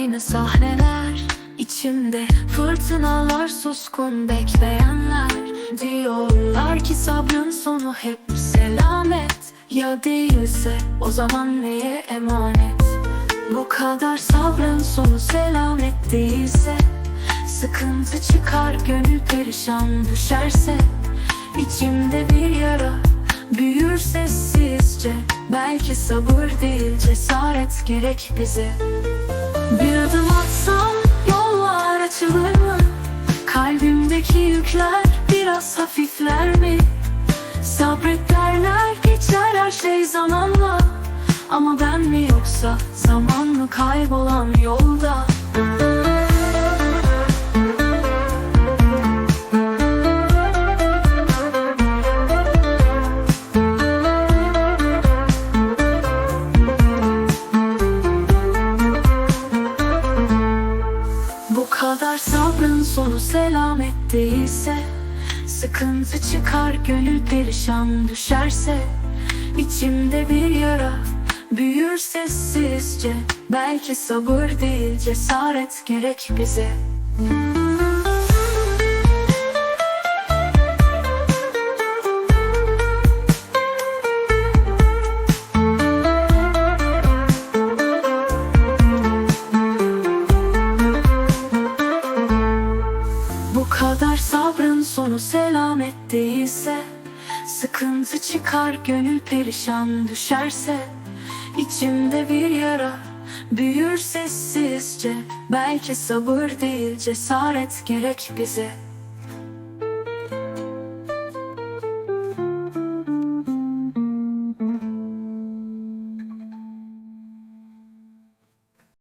aynı sahneler. İçimde fırtınalar suskun bekleyenler Diyorlar ki sabrın sonu hep selamet. Ya değilse o zaman neye emanet? Bu kadar sabrın sonu selamet değilse Sıkıntı çıkar gönül perişan düşerse İçimde bir yara büyür sessizce. Belki sabır değil cesaret gerek bize Bir adım atsam yollar açılır mı? Kalbimdeki yükler biraz hafifler mi? Sabret derler geçer her şey zamanla Ama ben mi yoksa zaman mı kaybolan yolda? Selamet değilse Sıkıntı çıkar gönül perişan düşerse İçimde bir yara büyür sessizce. Belki sabır değil cesaret gerek bize Bu kadar sabrın sonu selamet değilse Sıkıntı çıkar gönül perişan düşerse İçimde bir yara büyür sessizce. Belki sabır değil cesaret gerek bize